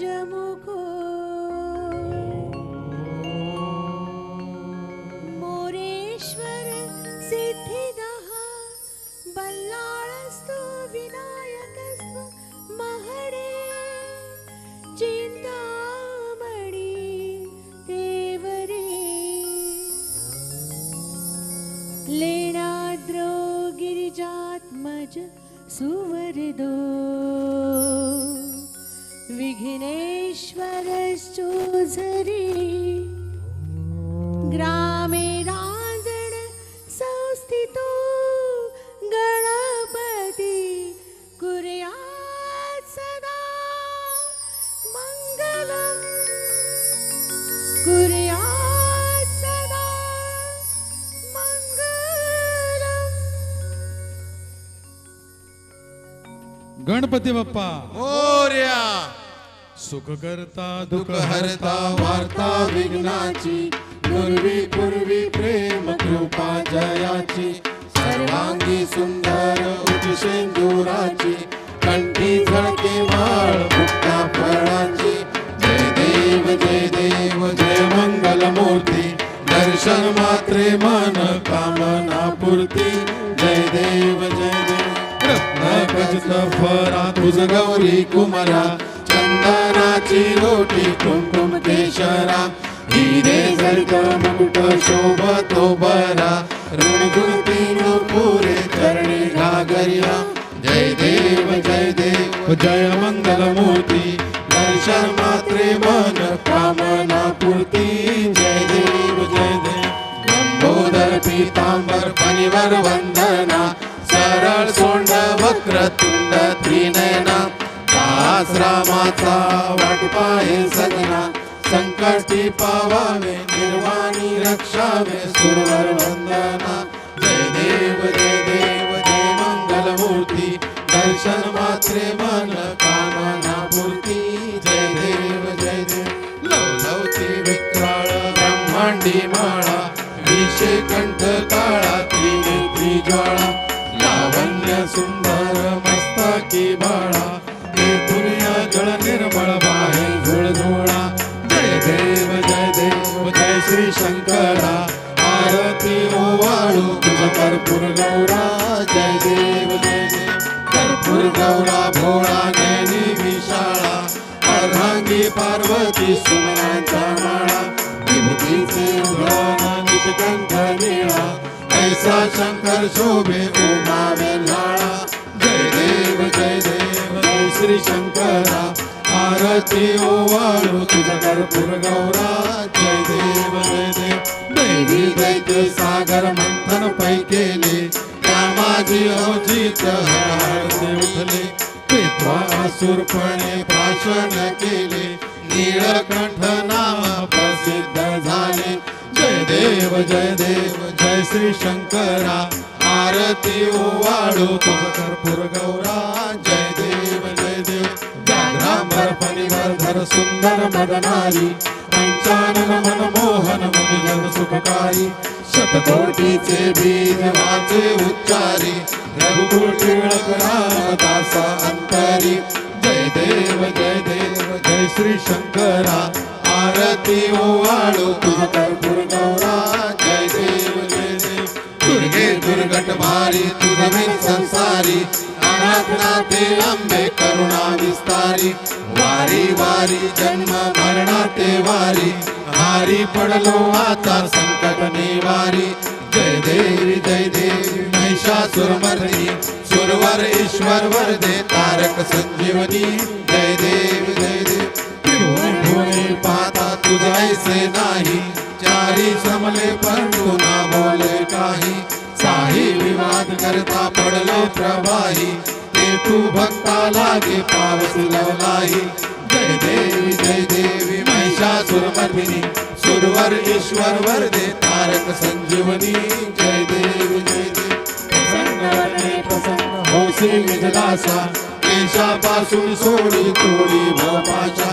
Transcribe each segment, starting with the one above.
गजमुखो मोरेश्वर सिद्धिदः बल्लाळस्तु विनायकस्व महडे चिन्तामणि देवरे लेणाद्रो गिरिजात्मज सुवरदो विघ्नेश्वरश्चोझरी ग्रामे राजण संस्थितो गणपती कुर्यात् सदा मङ्गलम् कुर्यात् सदा मङ्गलम् गणपती बाप्पा। मोर्या सुख करता दुःख हरता वार्ता विघ्नाची पूर्वी पूर्वी प्रेम कृपा जयाची सर्वांगी सुंदर उजशेंदुराची कंठी झळके माळ मुक्ता फळाची. जय देव जय देव जय मंगल मूर्ती दर्शन मात्रे मन कामना पूर्ती. जय देव जय देव रत्न फरा तुझ गौरी कुमरा चंदनाची रोटी कुंकुम केशरा. हिरे जळक मुकुट शोभतो बरा. ऋणगुंती पुरे करणे घागरिया. जय देव जय देव जय मंगल मूर्ती दर्शन मात्रे मन कामना पूर्ती. जय देव जय देव. गंगोदर पीतांबर पनिवर वंदना. सरळ सोंड वक्र आश्रमाचा वाट वाटपाहे सजना संकटी पावावे निर्वाणी रक्षावे सुरवर वंदना। जय देव जय देव जय मंगल मूर्ती दर्शन मात्रे मन कामना पूर्ती। जय देव जय देव लवलवती विक्राळ ब्रह्मांडी माळा विषे कंठ काळा त्रिनेत्री ज्वाळा लावण्य सुंदर मस्ताकी बाळा। कर्पूर गौरा जय देव जय देव. कर्पूर गौरा भोळा नैनी विशाळा. अर्धांगी पार्वती सुमनाचा माळा. विभूतीचे उधळण निळा ऐसा शंकर शोभे उमावे लाळा जय देव जय देव जय श्री शंकरा. आरती ओवाळू तुझ कर्पूर गौरा. जय देव जय देव. दैवी दैत्य सागर मंथन पै केले रामाजी अवचित हरते उठले. पेत्वा असुरपणे भाषण केले. नीळकंठ नाम प्रसिद्ध झाले. जय देव जय देव जय श्री शंकरा आरती ओवाळू तुझ कर्पूर गौरा. जय हर सुंदर मदनारी. पंचानन मनमोहन मुनिजन सुखकारी. शतकोटीचे बीज वाचे उच्चारी. रघुकोटी टिळक रामदासा अंतरी. जय देव जय देव जय श्री शंकरा. आरती ओवाळू तुझ कर्पूर गौरा जय देव जय देव. दुर्गे दुर्गट भारी तुझ संसारी. अनाथनाथे अंबे करुणा विस्तारी वारी वारी जन्म मरणाते वारी हारी पडलो आता संकट निवारी. जय देवी जय देवी महिषासुर मर्दिनी सुरवर ईश्वर वरदे तारक संजीवनी. जय देव जय देव त्रिभुवन भुवने पाहता ऐसे नाही. चारी समले पण ना बोले काही. काही विवाद करता पडलो प्रवाही. ते तू भक्ता लागे पावस लवलाही जय देवी जय देवी महिषासुर मर्दिनी सुरवर ईश्वर वरदे तारक संजीवनी. जय देवी जय देवी. प्रसन्न प्रसन्न होसी विजलासा. केशापासून सोडी तोडी भवपाशा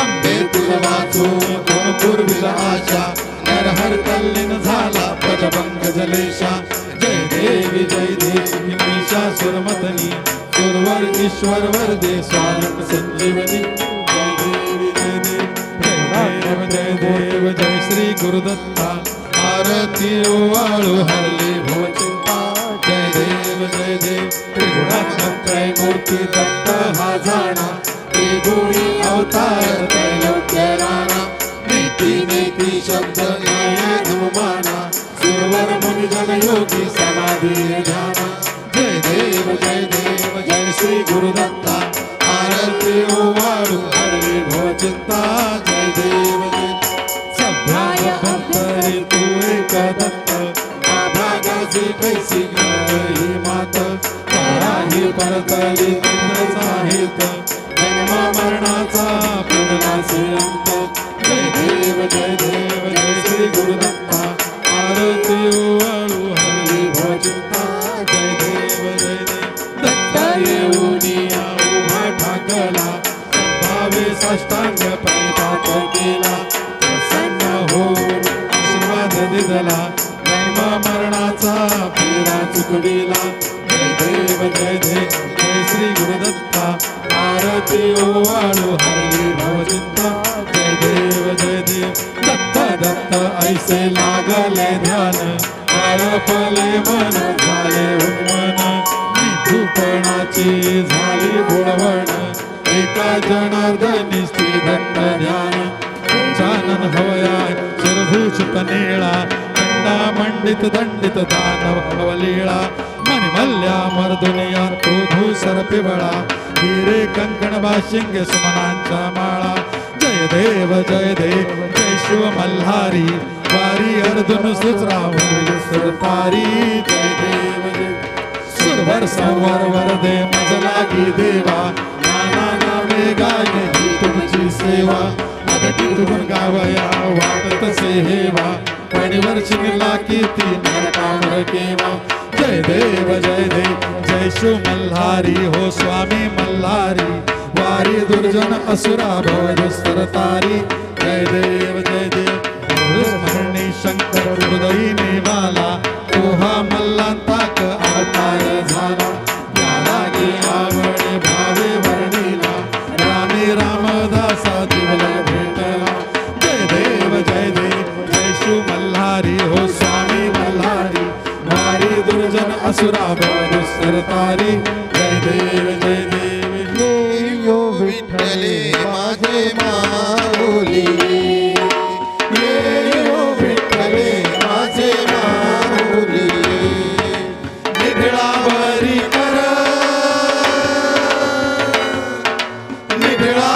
अंबे तुझ वाचून कोण पूर्वील आशा नरहर कल्लीन झाला पदभंग जलेशा. हे विजय दे हिंदीशासुर मदनी दुर्वर ईश्वर वरदे स्वानंद संजीवनी. जय देवी जय देव जय देव जय श्री गुरुदत्ता. आरती ओवाळू हरली भोचिंता जय देव जय देव त्रिगुणाक्षत्रय मूर्ती दत्त हा जाणा. त्रिगुणी अवतार तैलव योगी समाधी ध्याना जय देव जय देव जय श्री गुरुदत्ता। आरती ओवाळू हरली भवचिंता जय देव जय सभ्याय अंतरी तू एक दत्त आभागाची कैसी ही मात। ताराही परतली इंद्रचा हित जन्म मरणाचा पूर्णाचे अंत। जय देव जय देव जय श्री गुरुदत्ता। आरती ओवाळू साष्टांग परिपात केला. प्रसन्न होऊन आशीर्वाद दिला जन्मा मरणाचा फेरा चुकविला. जय देव जय देव जय श्री गुरुदत्ता. आरती ओवाळू हरली भवचिंता जय देव जय देव दत्त दत्त ऐसे लागले ध्यान. फले मन झाले उन्मन निधूपणाची झाली बोळवण एका जनार्दन निळा खंडा मंडित दंडित दानव अवलीळा मणिमल्या मर्दुनिया तो धूसर पिवळा हिरे कंकण बाशिंग सुमनांच्या माळा. जय देव जय देव जय शिव मल्हारी. वारी अर्जुन सुचरावून सुरतारी जय देव जय सुरवर संवर वरदे मजलागी देवा. नाना नावे गाय तुमची सेवा. अगटी गावया वाटत से हेवा पणीवर शिरला किती नरकावर केवा जय देव जय देव जय शो मल्हारी हो स्वामी मल्हारी वारी दुर्जन असुरा भव दुस्तरतारी जय देव जय देव स्मरणी शंकर हृदयी निवाला तोहा मल्लांता मल्हारी हो स्वामी मल्हारी वारी दुर्जन असुरा सरतारी जय देव जय देव यो विठ्ठले माझे माऊली ये यो विठ्ठले माझे माऊली निघळावरी कर निघळावरी